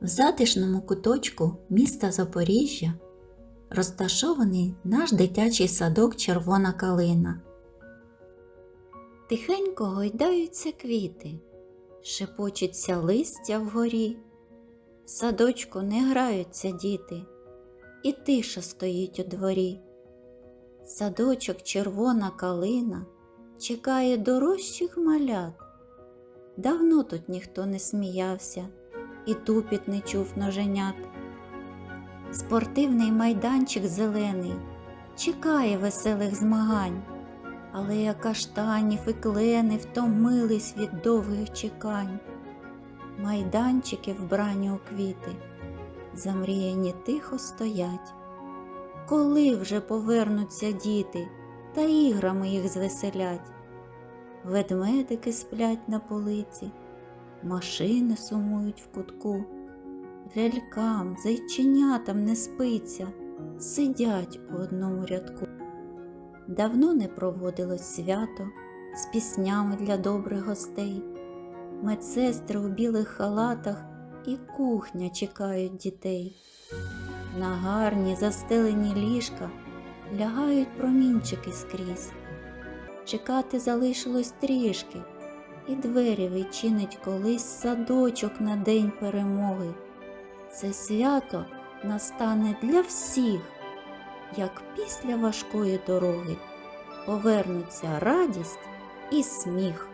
В затишному куточку міста Запоріжжя розташований наш дитячий садок Червона калина. Тихенько гойдаються квіти, шепочеться листя вгорі. В садочку не граються діти, і тиша стоїть у дворі. Садочок червона калина чекає дорожчих малят. Давно тут ніхто не сміявся і тупіт не чув ноженят. Спортивний майданчик зелений чекає веселих змагань, але каштанів і клени втомились від довгих чекань. Майданчики вбрані у квіти, замріяні тихо стоять. Коли вже повернуться діти та іграми їх звеселять? Ведмедики сплять на полиці, машини сумують в кутку, лялькам, зайченятам не спиться, сидять у одному рядку. Давно не проводилось свято з піснями для добрих гостей. Медсестри у білих халатах і кухня чекають дітей. На гарні застелені ліжка лягають промінчики скрізь. Чекати залишилось трішки, і двері відчинить колись садочок на день перемоги. Це свято настане для всіх, як після важкої дороги повернуться радість і сміх.